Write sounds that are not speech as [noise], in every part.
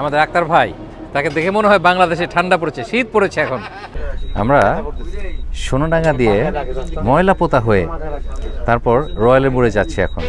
আমাদের আক্তার ভাই, তাকে দেখে মনে হয় বাংলাদেশে ঠান্ডা পড়েছে, শীত পড়েছে এখন। আমরা সোনাডাঙ্গা দিয়ে ময়লা পোতা হয়ে তারপর রয়্যালের মোড়ে যাচ্ছি এখন।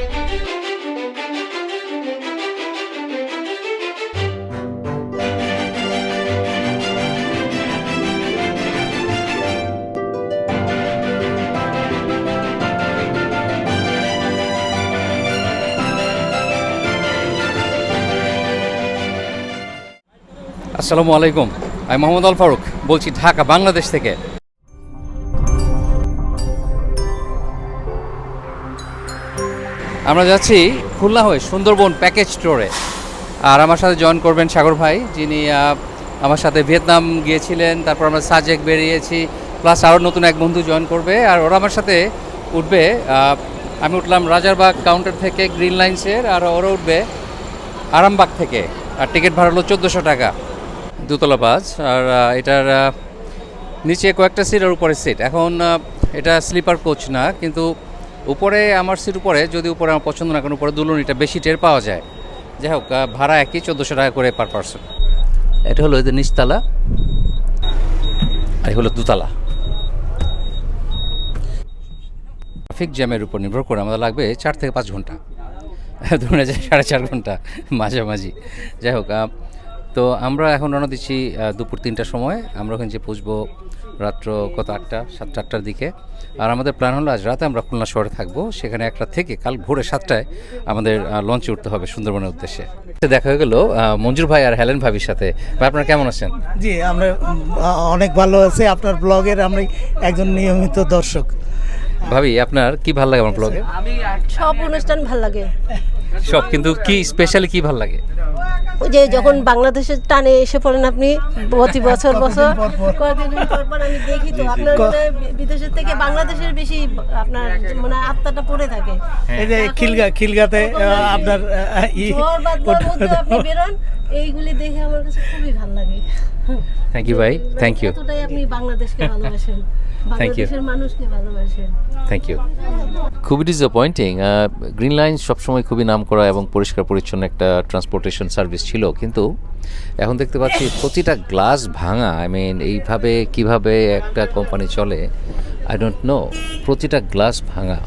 আসসালামু আলাইকুম। আমি মোহাম্মদ আল ফারুক, বলছি ঢাকা, বাংলাদেশ থেকে। আমরা যাচ্ছি খুলনা হয়ে সুন্দরবন প্যাকেজ স্টোরে। আর আমার সাথে জয়েন করবেন সাগর ভাই, যিনি আমার সাথে ভিয়েতনাম গিয়েছিলেন, তারপর আমরা সাজেক বেরিয়েছি, প্লাস আরও নতুন এক বন্ধু জয়েন করবে, আর ওরা আমার সাথে উঠবে আমি উঠলাম রাজারবাগ কাউন্টার থেকে গ্রিন লাইন্সের, আর ওরা উঠবে আরামবাগ থেকে। আর টিকিট ভাড়া হলো চোদ্দোশো টাকা। দুতলা বাস আর এটার নিচে কয়েকটা সিট আর উপরে সিট এখন এটা স্লিপার কোচ না কিন্তু উপরে আমার সিট উপরে যদি উপরে আমার পছন্দ না কারণ উপরে দুলুনিটা বেশি টের পাওয়া যায়। যাই হোক ভাড়া একই চোদ্দোশো টাকা করে পার পার্সন এটা হলো এদের নিচতলা। আর হলো দুতলা। ট্রাফিক জ্যামের উপর নির্ভর করে আমাদের লাগবে চার থেকে পাঁচ ঘণ্টা। ধরে যায় সাড়ে চার ঘণ্টা মাঝামাঝি। যাই হোক তো আমরা এখন রওনা দিচ্ছি দুপুর তিনটার সময়। আমরা ওখানে যে পৌঁছবো রাত্র কত আটটা সাতটা আটটার দিকে। আর আমাদের প্ল্যান হলো আজ রাতে আমরা খুলনা শহরে থাকব। সেখানে একটা থেকে কাল ভোরে সাতটায় আমাদের লঞ্চে উঠতে হবে সুন্দরবনের উদ্দেশ্যে। দেখা হয়ে গেল মঞ্জুর ভাই আর হেলেন ভাবির সাথে। ভাই আপনারা কেমন আছেন? জি আমরা অনেক ভালো আছি। আপনার ব্লগের আমি একজন নিয়মিত দর্শক। ভাবি আপনার কি ভালো লাগে আমার ব্লগে? সব অনুষ্ঠান ভালো লাগে। সব কিন্তু কি স্পেশালি কি ভালো লাগে? ওই যে যখন বাংলাদেশের টানে এসে পড়েন আপনি প্রতি বছর বছর। কয়েকদিন পর? পর আমি দেখি তো আপনার বিদেশের থেকে বাংলাদেশের বেশি আপনার মানে আত্মাটা পড়ে থাকে। এই যে খিলগা খিলগাতে আপনার ঝড় বাদলার মধ্যে আপনি বেরোন এইগুলি দেখে আমার কাছে খুবই ভালো লাগে। থ্যাংক ইউ ভাই. থ্যাংক ইউ কতটাই আপনি বাংলাদেশকে ভালোবাসেন [laughs] Thank you. বাংলাদেশের মানুষকে ভালোবাসেন। থ্যাংক ইউ খুবই ডিসঅ্যাপয়েন্টিং গ্রিন লাইন সবসময় খুবই নাম করা এবং পরিষ্কার পরিচ্ছন্ন একটা ট্রান্সপোর্টেশন সার্ভিস ছিল। কিন্তু এখন দেখতে পাচ্ছি প্রতিটা গ্লাস ভাঙা আই মিন এইভাবে কীভাবে একটা কোম্পানি চলে আই ডোন্ট নো প্রতিটা গ্লাস ভাঙা।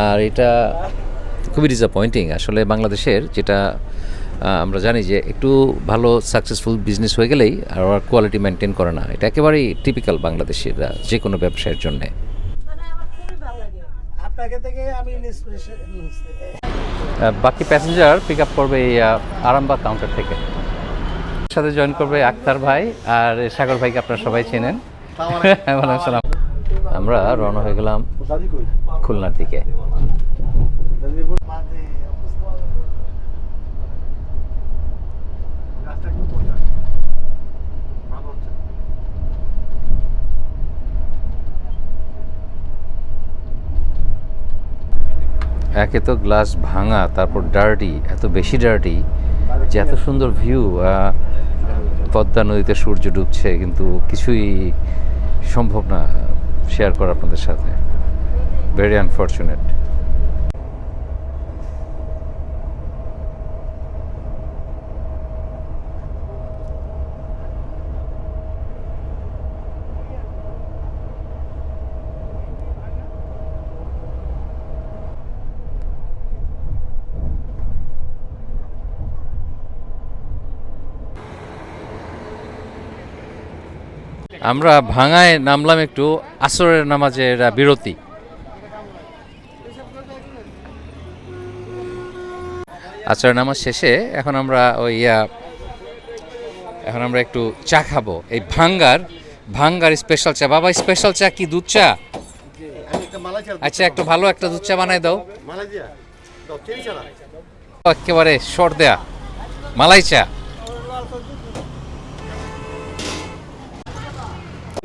আর এটা খুবই ডিসঅ্যাপয়েন্টিং আসলে বাংলাদেশের যেটা আমরা জানি যে একটু ভালো সাকসেসফুল বিজনেস হয়ে গেলেই আর কোয়ালিটি মেনটেন করে না। এটা একেবারেই টিপিক্যাল বাংলাদেশের যে কোনো ব্যবসায়ের জন্যে। মানে আপনাকে থেকে আমি। আহ, বাকি প্যাসেঞ্জার পিক আপ করবে এই আরামবাগ কাউন্টার থেকে। সাথে জয়েন করবে আক্তার ভাই আর সাগর ভাইকে আপনারা সবাই চেনেন। [laughs] আমরা রওনা হয়ে গেলাম খুলনার দিকে। একে তো গ্লাস ভাঙা, তারপর ডার্টি এত বেশি ডার্টি যে এত সুন্দর ভিউ পদ্মা নদীতে সূর্য ডুবছে, কিন্তু কিছুই সম্ভব না শেয়ার করা আপনাদের সাথে। ভেরি আনফর্চুনেট আমরা ভাঙায় নামলাম একটু আসরের নামাজের বিরতি। আসরের নামাজ শেষে এখন আমরা ওই এখন আমরা একটু চা খাব। এই ভাঙ্গার ভাঙ্গার স্পেশাল চা। বাবা স্পেশাল চা কি দুধ চা? আচ্ছা একটু ভালো একটা দুধ চা বানাই দাও। একেবারে শর্ট দেয়া মালাই চা।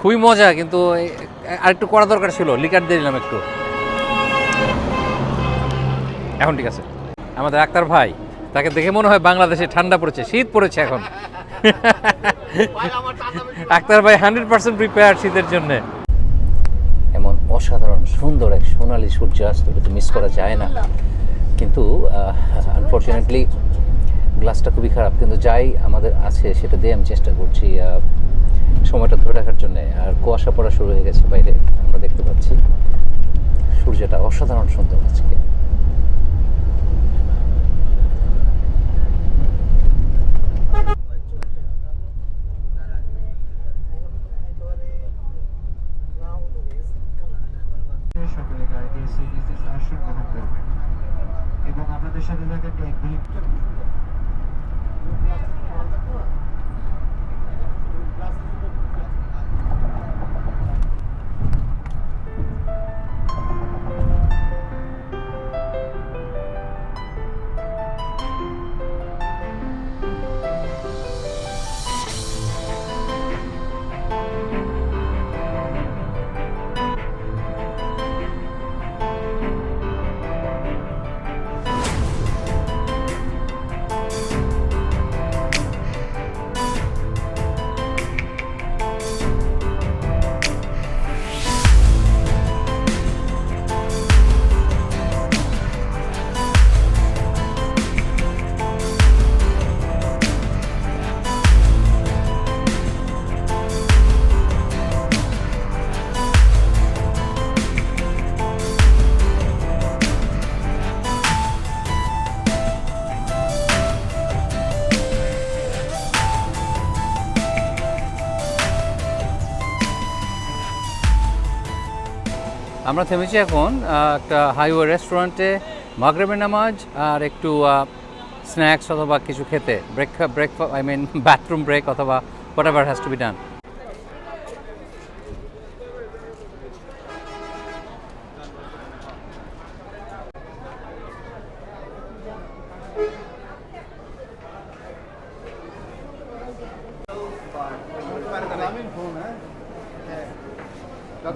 খুবই মজা, কিন্তু এ- আরেকটু করা দরকার ছিল, লিকার দিয়ে দিলাম একটু। এখন ঠিক আছে। আমাদের আক্তার ভাই, তাকে দেখে মনে হয় বাংলাদেশে ঠান্ডা পড়েছে, শীত পড়েছে এখন। আক্তার ভাই হান্ড্রেড পার্সেন্ট প্রিপেয়ার শীতের জন্য। এমন অসাধারণ, সুন্দর এক সোনালি সূর্যাস্ত এটা মিস করা যায় না। কিন্তু আনফর্চুনেটলি গ্লাসটা খুবই খারাপ, কিন্তু যাই আমাদের আছে, সেটা দিয়ে আমি চেষ্টা করছি সময়টা ধরে রাখার জন্য আর কুয়াশা পড়া শুরু হয়ে গেছে বাইরে, আমরা দেখতে পাচ্ছি। সূর্যটা অসাধারণ সুন্দর আজকে। এবং আপনাদের সাথে এক আমরা থেমেছি এখন একটা হাইওয়ে রেস্টুরেন্টে মাগরেবের নামাজ আর একটু স্ন্যাক্স অথবা কিছু খেতে। Break break I mean bathroom break অথবা whatever has to be done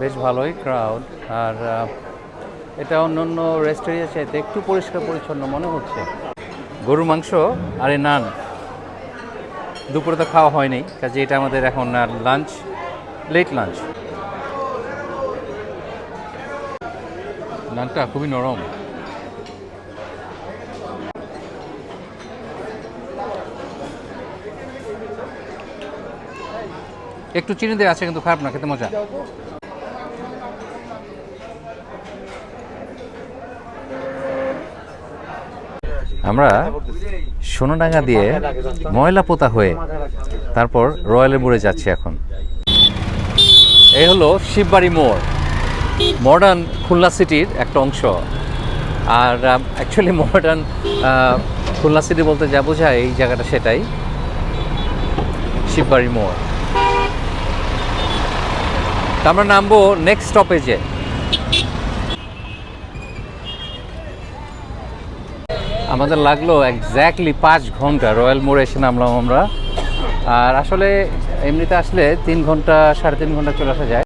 বেশ ভালোই ক্রাউড আর এটা অন্য অন্য রেস্টুরেন্টের চাইতে একটু পরিষ্কার পরিচ্ছন্ন মনে হচ্ছে। গরুর মাংস আর এই নান, দুপুরে তো খাওয়া হয়নি, কাজে এটা আমাদের এখন লাঞ্চ লেট লাঞ্চ নানটা খুবই নরম। একটু চিনি দিয়ে আছে কিন্তু খারাপ না, খেতে মজা। আমরা সোনাডাঙ্গা দিয়ে ময়লা পোতা হয়ে তারপর রয়্যালের মোড়ে যাচ্ছি এখন। এই হলো শিববাড়ি মোড়। মডার্ন খুলনা সিটির একটা অংশ। আর অ্যাকচুয়ালি মডার্ন খুলনা সিটি বলতে যা বোঝায় এই জায়গাটা সেটাই। শিববাড়ি মোড়। আমরা নামবো নেক্সট স্টপেজে আমাদের লাগল এক্স্যাক্টলি পাঁচ ঘণ্টা। রয়্যাল মোড়ে এসে নামলাম আমরা। আর আসলে এমনিতে আসলে তিন ঘণ্টা, সাড়ে তিন ঘণ্টা চলে আসা যায়।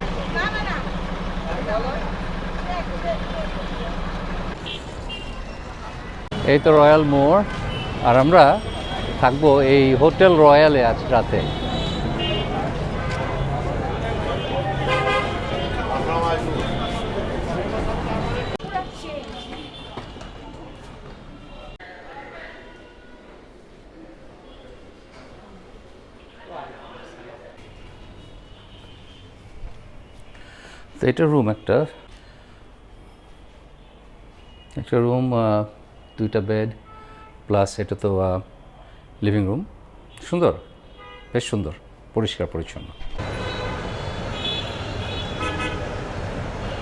এই তো রয়্যাল মোড়। আর আমরা থাকব এই হোটেল রয়্যালে আজ রাতে। তো এটা রুম একটা। একটা রুম দুইটা বেড প্লাস এটা তো লিভিং রুম সুন্দর, বেশ সুন্দর, পরিষ্কার, পরিচ্ছন্ন।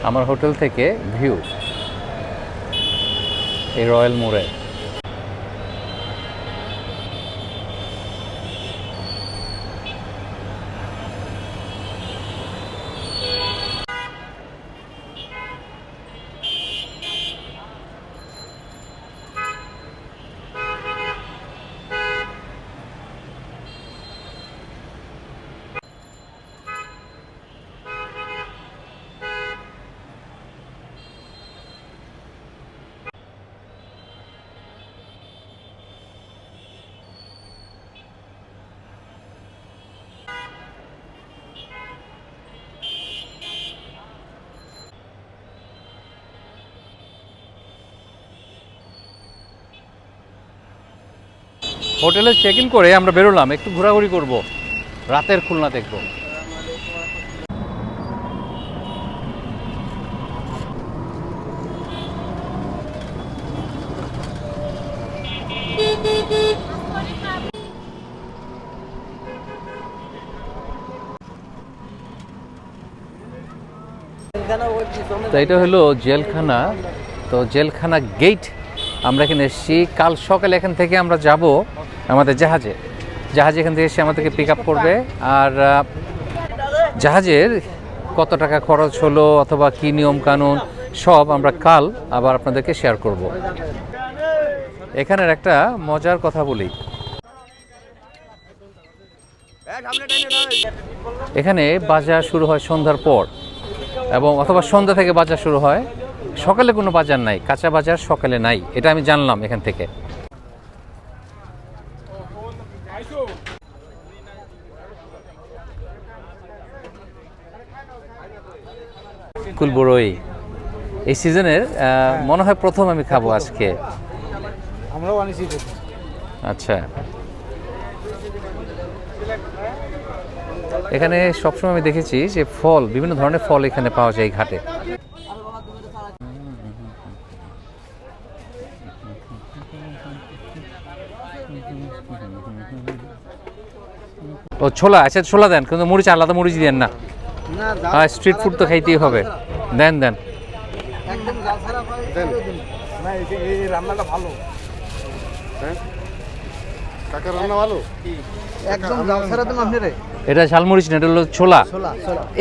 আমার হোটেল থেকে ভিউ এই রয়্যাল মোড়ে। হোটেলে চেক ইন করে আমরা বেরোলাম, একটু ঘোরাঘুরি করব। রাতের খুলনা দেখব। এটা হলো জেলখানা। তো জেলখানা গেট আমরা এখানে এসেছি। কাল সকালে এখান থেকে আমরা যাব আমাদের জাহাজে। জাহাজে এখান থেকে এসে আমাদেরকে পিক আপ করবে। আর জাহাজের কত টাকা খরচ হলো অথবা কী নিয়ম কানুন, সব আমরা কাল আবার আপনাদেরকে শেয়ার করব। এখানের একটা মজার কথা বলি। এখানে বাজার শুরু হয় সন্ধ্যার পর এবং অথবা সন্ধ্যা থেকে বাজার শুরু হয়। সকালে কোনো বাজার নাই, কাঁচা বাজার সকালে নাই, এটা আমি জানলাম এখান থেকে। কুলবরই এই সিজনের মনে হয় প্রথম আমি খাব আজকে। আমরাও আনিছি আচ্ছা। এখানে সবসময় আমি দেখেছি যে ফল বিভিন্ন ধরনের ফল এখানে পাওয়া যায় এই ঘাটে। ও ছোলা আচ্ছা ছোলা দেন কিন্তু মরিচ আলাদা মরিচ দেন না। হ্যাঁ স্ট্রিট ফুড তো খাইতেই হবে। দেন দেন। রান্নাটা ভালো। কাকা রান্না ভালো? একদম জাল ছাড়া দেন আপনি রে। এটা ঝালমরিচ না এটা হলো ছোলা।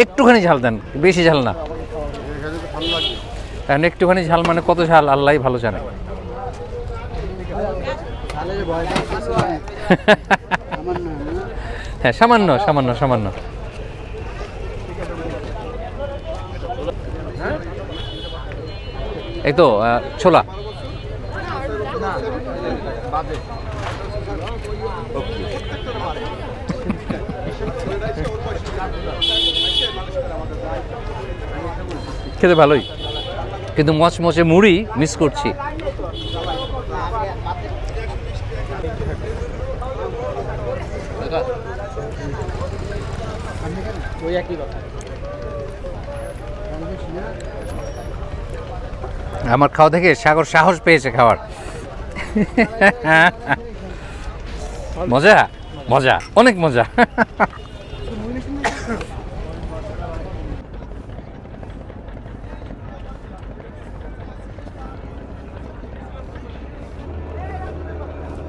একটুখানি ঝাল দেন বেশি ঝাল না। এখানে একটুখানি ঝাল মানে কত ঝাল আল্লাহ ভালো জানে। [laughs] হ্যাঁ সামান্য সামান্য সামান্য। এই তো ছোলা। খেতে ভালোই। কিন্তু মচমচে মুড়ি মিস করছি। ওই একই কথা। আমার খাওয়া থেকে সাগর সাহস পেয়েছে খাওয়ার। মজা? মজা। অনেক মজা।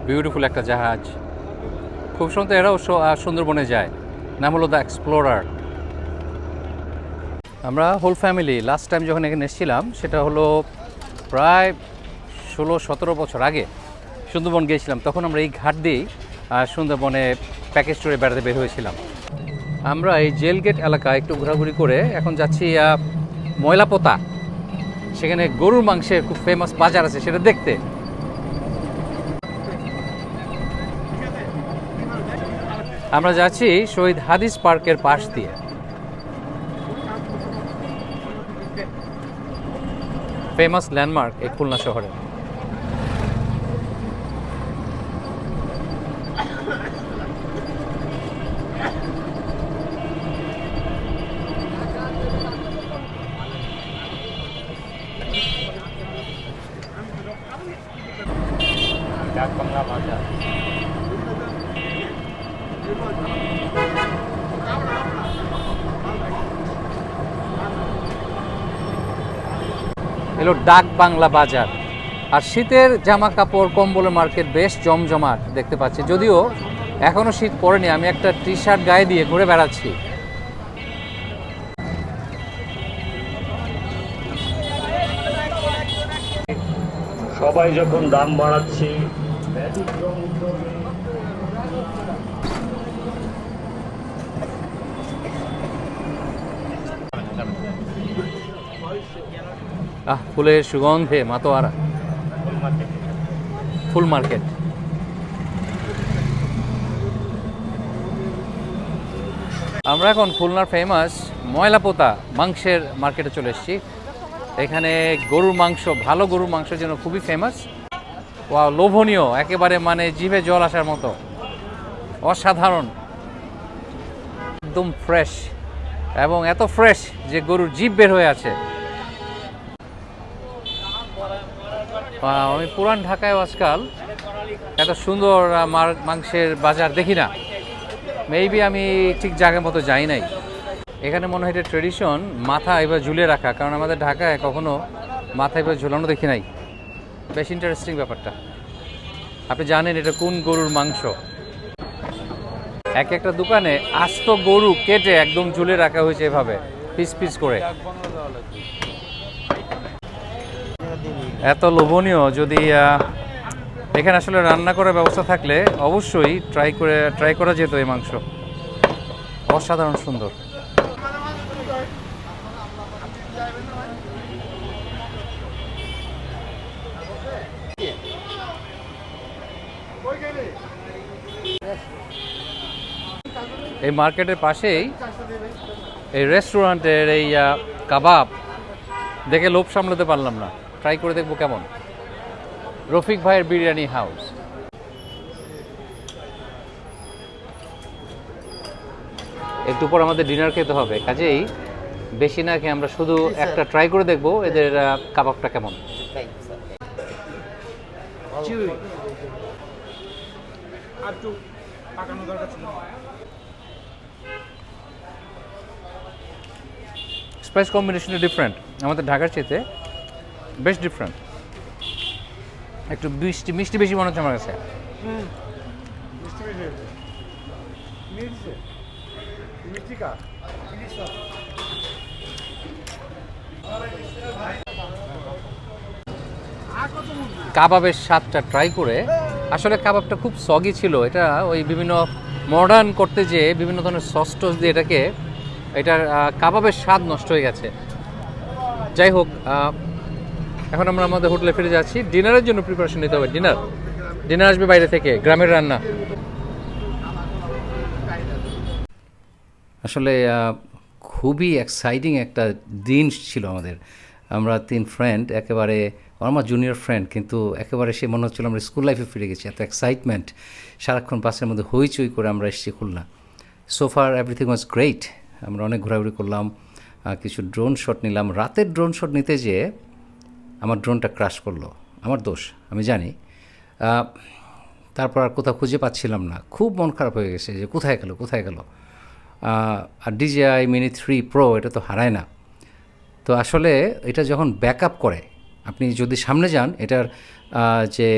বিউটিফুল একটা জাহাজ। খুব সুন্দর এরাও সুন্দরবনে যায়। নাম হলো দ্য এক্সপ্লোরার আমরা হোল ফ্যামিলি লাস্ট টাইম যখন এখানে এসেছিলাম, সেটা হলো প্রায় ষোলো, সতেরো বছর আগে সুন্দরবন গিয়েছিলাম, তখন আমরা এই ঘাট দিয়েই সুন্দরবনে প্যাকেজ ট্যুরে বেড়াতে বের হয়েছিলাম। আমরা এই জেল গেট এলাকায় একটু ঘোরাঘুরি করে এখন যাচ্ছি ময়লাপোতা। সেখানে গরুর মাংসের খুব ফেমাস বাজার আছে, সেটা দেখতে। আমরা যাচ্ছি শহীদ হাদিস পার্কের পাশ দিয়ে। ফেমাস ল্যান্ডমার্ক এই খুলনা শহরে। এলো ডাক বাংলা বাজার। আর শীতের জামা কাপড় কম্বলের মার্কেট বেশ জমজমাট দেখতে পাচ্ছি। যদিও এখনও শীত পড়েনি, আমি একটা টি শার্ট গায়ে দিয়ে ঘুরে বেড়াচ্ছি। সবাই যখন দাম বাড়াচ্ছে ব্যতিক্রম আহ, ফুলের সুগন্ধে মাতোয়ারা। ফুল মার্কেট। আমরা এখন খুলনার ফেমাস ময়লাপোতা মাংসের মার্কেটে চলে এসেছি। এখানে গরুর মাংস, ভালো গরুর মাংসের জন্য খুবই ফেমাস ওয়াও, লোভনীয়, একেবারে মানে জিভে জল আসার মতো। অসাধারণ। একদম ফ্রেশ এবং এত ফ্রেশ যে গরুর জিভ বের হয়ে আছে। আমি পুরান ঢাকায় আজকাল। এত সুন্দর মাংসের বাজার দেখি না। মেবি আমি ঠিক জায়গা মতো যাই নাই। এখানে মনে হয় এটা ট্রেডিশন মাথা এবার ঝুলে রাখা। কারণ আমাদের ঢাকায় কখনো মাথা এবার ঝুলানো দেখি নাই। বেশ ইন্টারেস্টিং ব্যাপারটা। আপনি জানেন এটা কোন গরুর মাংস? এক একটা দোকানে আস্ত গরু কেটে একদম ঝুলে রাখা হয়েছে এভাবে, পিস পিস করে। এত লোভনীয় যদি এখানে আসলে রান্না করার ব্যবস্থা থাকলে অবশ্যই ট্রাই করে ট্রাই করা যেত এই মাংস। অসাধারণ সুন্দর। এই মার্কেটের পাশেই এই রেস্টুরেন্টের এই কাবাব। দেখে লোভ সামলাতে পারলাম না। ট্রাই করে দেখব কেমন। রফিক ভাইয়ের বিরিয়ানি হাউস একটু পর আমাদের ডিনার খেতে হবে কাজেই বেশি না খেয়ে আমরা শুধু একটা ট্রাই করে দেখব এদের কাবাবটা কেমন। স্পাইস কম্বিনেশনটা ডিফারেন্ট আমাদের ঢাকার চেয়েতে বেশ ডিফারেন্ট একটু মিষ্টি মিষ্টি বেশি মনে হচ্ছে আমার কাছে। কাবাবের স্বাদটা ট্রাই করে, আসলে কাবাবটা খুব সগি ছিল। এটা ওই বিভিন্ন মডার্ন করতে যেয়ে বিভিন্ন ধরনের সস টস দিয়ে এটাকে, এটার কাবাবের স্বাদ নষ্ট হয়ে গেছে। যাই হোক এখন আমরা আমাদের হোটেলে ফিরে যাচ্ছি। ডিনারের জন্য প্রিপারেশন নিতে হবে ডিনার ডিনার আসবে বাইরে থেকে, গ্রামের রান্না। আসলে খুবই এক্সাইটিং একটা দিন ছিল আমাদের। আমরা তিন ফ্রেন্ড একেবারে আমার জুনিয়র ফ্রেন্ড কিন্তু একেবারে সে মনে হচ্ছিল আমরা স্কুল লাইফে ফিরে গেছি। এত এক্সাইটমেন্ট সারাক্ষণ বাসের মধ্যে হইচই করে আমরা এসেছি খুলনা। সোফার এভরিথিং ওয়াজ গ্রেট আমরা অনেক ঘোরাঘুরি করলাম কিছু ড্রোন শট নিলাম। রাতের ড্রোন শট নিতে যেয়ে আমার ড্রোনটা ক্রাশ করল। আমার দোষ, আমি জানি। তারপর আর কোথাও খুঁজে পাচ্ছিলাম না। খুব মন খারাপ হয়ে গেছে যে কোথায় গেল কোথায় গেল? আর ডিজিআই মিনি থ্রি প্রো এটা তো হারায় না। তো আসলে এটা যখন ব্যাকআপ করে, আপনি যদি সামনে যান, এটার যে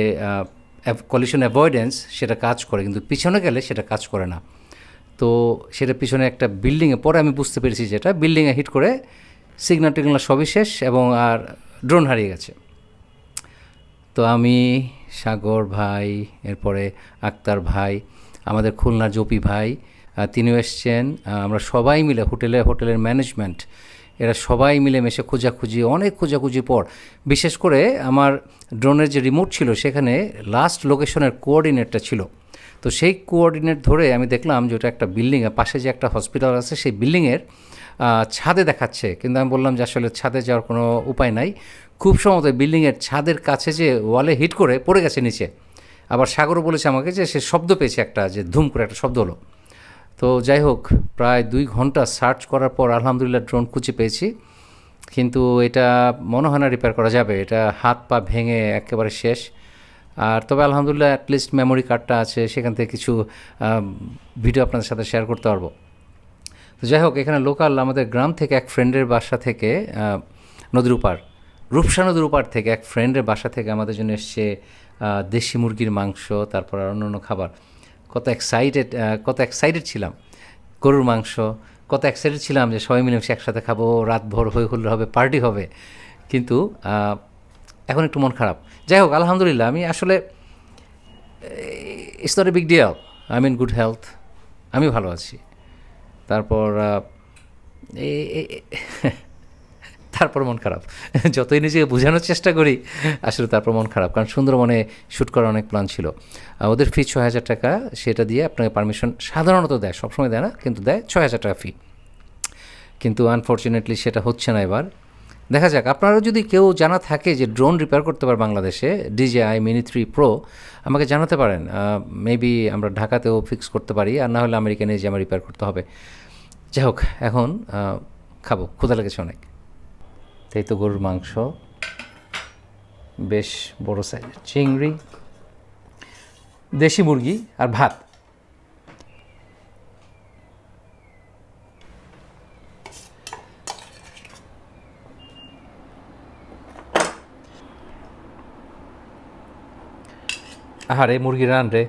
কলিশন অ্যাভয়েডেন্স সেটা কাজ করে, কিন্তু পিছনে গেলে সেটা কাজ করে না। তো সেটা পিছনে একটা বিল্ডিংয়ে পরে আমি বুঝতে পেরেছি যেটা বিল্ডিংয়ে হিট করে সিগনাল টিগনাল সবই শেষ এবং আর ড্রোন হারিয়ে গেছে। তো আমি, সাগর ভাই, এরপরে আক্তার ভাই, আমাদের খুলনা জপি ভাই তিনিও এসছেন। আমরা সবাই মিলে হোটেলে, হোটেলের ম্যানেজমেন্ট, এরা সবাই মিলে মেশে খোঁজাখুঁজি, অনেক খোঁজাখুঁজি পর, বিশেষ করে আমার ড্রোনের যে রিমোট ছিল, সেখানে লাস্ট লোকেশনের কোঅর্ডিনেটটা ছিল। তো সেই কোঅর্ডিনেট ধরে আমি দেখলাম যে ওটা একটা বিল্ডিং পাশে যে একটা হসপিটাল আছে, সেই বিল্ডিংয়ের ছাদে দেখাচ্ছে। কিন্তু আমি বললাম যে আসলে ছাদে যাওয়ার কোনো উপায় নাই। খুব সম্ভবত বিল্ডিংয়ের ছাদের কাছে যে ওয়ালে হিট করে পড়ে গেছে নিচে। আবার সাগরও বলেছে আমাকে যে সে শব্দ পেয়েছে একটা, যে ধুম করে একটা শব্দ হলো। তো যাই হোক, প্রায় দুই ঘণ্টা সার্চ করার পর আলহামদুলিল্লাহ ড্রোন খুঁজে পেয়েছি। কিন্তু এটা মনে হয় না রিপেয়ার করা যাবে। এটা হাত পা ভেঙে একেবারে শেষ। আর তবে আলহামদুলিল্লাহ অ্যাটলিস্ট মেমোরি কার্ডটা আছে। সেখান থেকে কিছু ভিডিও আপনাদের সাথে শেয়ার করতে পারব। তো যাই হোক, এখানে লোকাল আমাদের গ্রাম থেকে এক ফ্রেন্ডের বাসা থেকে নদীর উপার, রূপসা নদীর উপার থেকে এক ফ্রেন্ডের বাসা থেকে আমাদের জন্য এসছে দেশি মুরগির মাংস, তারপর আর অন্য অন্য খাবার। কত এক্সাইটেড কত এক্সাইটেড ছিলাম। গরুর মাংস, কত এক্সাইটেড ছিলাম যে সবাই মিলেমিশে একসাথে খাব রাত ভোর হয়ে হলে হবে পার্টি হবে। কিন্তু এখন একটু মন খারাপ। যাই হোক, আলহামদুলিল্লাহ, আমি আসলে it's not a big deal I mean good health আমি ভালো আছি। তারপর [laughs] তারপর মন খারাপ। [laughs] যতই নিজেকে বোঝানোর চেষ্টা করি, আসলে তারপর মন খারাপ। কারণ সুন্দরবনে শ্যুট করার অনেক প্ল্যান ছিল। ওদের ফি ছয় হাজার টাকা, সেটা দিয়ে আপনাকে পারমিশন সাধারণত দেয়, সবসময় দেয় না, কিন্তু দেয় ছয় হাজার টাকা ফি। কিন্তু আনফর্চুনেটলি সেটা হচ্ছে না এবার। দেখা যাক, আপনারও যদি কেউ জানা থাকে যে ড্রোন রিপেয়ার করতে পারে বাংলাদেশে ডিজেআই মিনি থ্রি প্রো আমাকে জানাতে পারেন। মেবি আমরা ঢাকাতেও ফিক্স করতে পারি, আর না হলে আমেরিকানে যে আমার রিপেয়ার করতে হবে। যাই হোক, এখন খাব ক্ষুদা লেগেছে অনেক। তাই তো গরুর মাংস, বেশ বড় সাইজের চিংড়ি, দেশি মুরগি আর ভাত। আহারে মুরগি রান রে।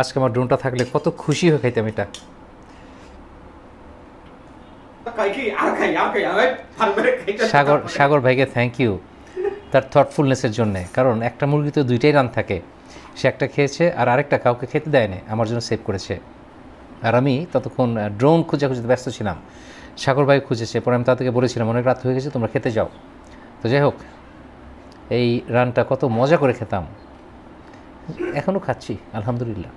আজকে আমার ড্রোনটা থাকলে কত খুশি হয়ে খাইতাম এটা। সাগর সাগর ভাইকে থ্যাংক ইউ তার থটফুলনেসের জন্যে। কারণ একটা মুরগি তো দুইটাই রান থাকে। সে একটা খেয়েছে আর আরেকটা কাউকে খেতে দেয়নি আমার জন্য সেভ করেছে। আর আমি ততক্ষণ ড্রোন খুঁজে খুঁজতে ব্যস্ত ছিলাম। সাগর ভাই খুঁজেছে পরে আমি তাদেরকে বলেছিলাম অনেক রাত হয়ে গেছে তোমরা খেতে যাও। তো যাই হোক এই রানটা কত মজা করে খেতাম। এখনও খাচ্ছি, আলহামদুলিল্লাহ।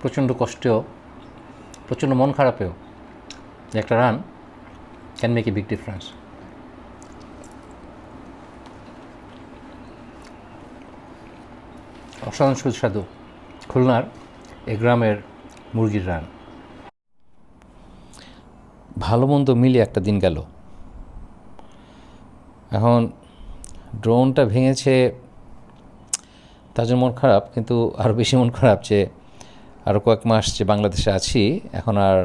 প্রচণ্ড কষ্টেও, প্রচণ্ড মন খারাপেও, একটা run can make a big difference অসাধারণ সুস্বাদু খুলনার এ গ্রামের মুরগির রান ভালো মন্দ মিলে একটা দিন গেল। এখন ড্রোনটা ভেঙেছে, তার জন্য মন খারাপ, কিন্তু আরও বেশি মন খারাপ যে আরও কয়েক মাস যে বাংলাদেশে আছি, এখন আর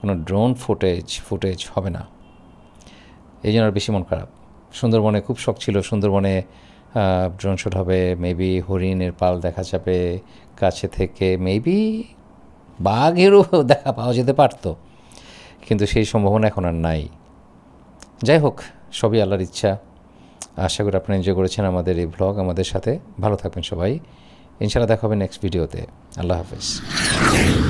কোনো ড্রোন ফুটেজ ফুটেজ হবে না। এই জন্য আর বেশি মন খারাপ। সুন্দরবনে খুব শখ ছিল, সুন্দরবনে ড্রোন শ্যুট হবে মেবি হরিণের পাল দেখা যাবে, কাছে থেকে মেবি বাঘেরও দেখা পাওয়া যেতে পারতো। কিন্তু সেই সম্ভাবনা এখন আর নাই। যাই হোক, সবই আল্লাহর ইচ্ছা। আশা করি আপনারা এনজয় করেছেন আমাদের এই ব্লগ আমাদের সাথে। ভালো থাকবেন সবাই। ইনশাআল্লাহ দেখা হবে নেক্সট ভিডিওতে আল্লাহ হাফেজ।